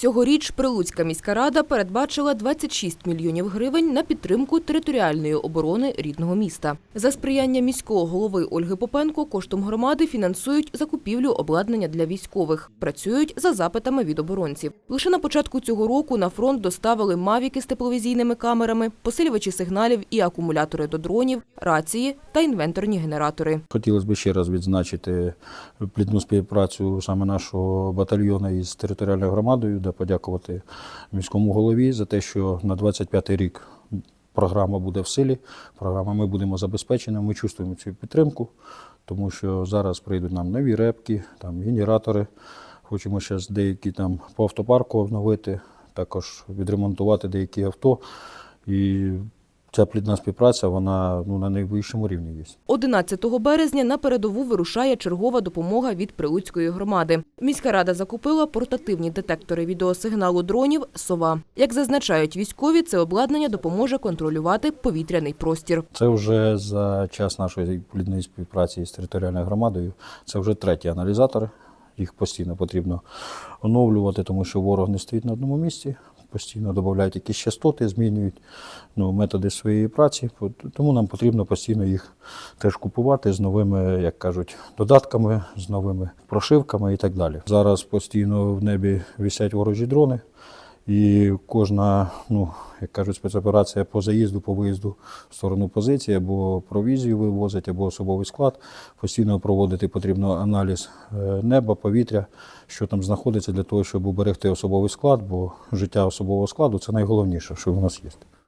Цьогоріч Прилуцька міська рада передбачила 26 мільйонів гривень на підтримку територіальної оборони рідного міста. За сприяння міського голови Ольги Попенко коштом громади фінансують закупівлю обладнання для військових. Працюють за запитами від оборонців. Лише на початку цього року на фронт доставили мавіки з тепловізійними камерами, посилювачі сигналів і акумулятори до дронів, рації та інвенторні генератори. Хотілося б ще раз відзначити плідну співпрацю саме нашого батальйону із територіальною громадою, де подякувати міському голові за те, що на 25-й рік програма буде в силі. Програма ми будемо забезпечені. Ми чувствуємо цю підтримку, тому що зараз прийдуть нам нові репки, там генератори. Хочемо ще деякі там по автопарку обновити, також відремонтувати деякі авто. І ця плідна співпраця, вона ну, на найвищому рівні є. 11 березня на передову вирушає чергова допомога від Прилуцької громади. Міська рада закупила портативні детектори відеосигналу дронів «Сова». Як зазначають військові, це обладнання допоможе контролювати повітряний простір. Це вже за час нашої плідної співпраці з територіальною громадою. Це вже треті аналізатори. Їх постійно потрібно оновлювати, тому що ворог не стоїть на одному місці. Постійно додають якісь частоти, змінюють ну, методи своєї праці. Тому нам потрібно постійно їх теж купувати з новими, як кажуть, додатками, з новими прошивками і так далі. Зараз постійно в небі висять ворожі дрони. І кожна, ну як кажуть, спецоперація по заїзду, по виїзду в сторону позиції або провізію вивозить, або особовий склад. Постійно проводити потрібно аналіз е, неба, повітря, що там знаходиться для того, щоб уберегти особовий склад, бо життя особового складу це найголовніше, що в нас є.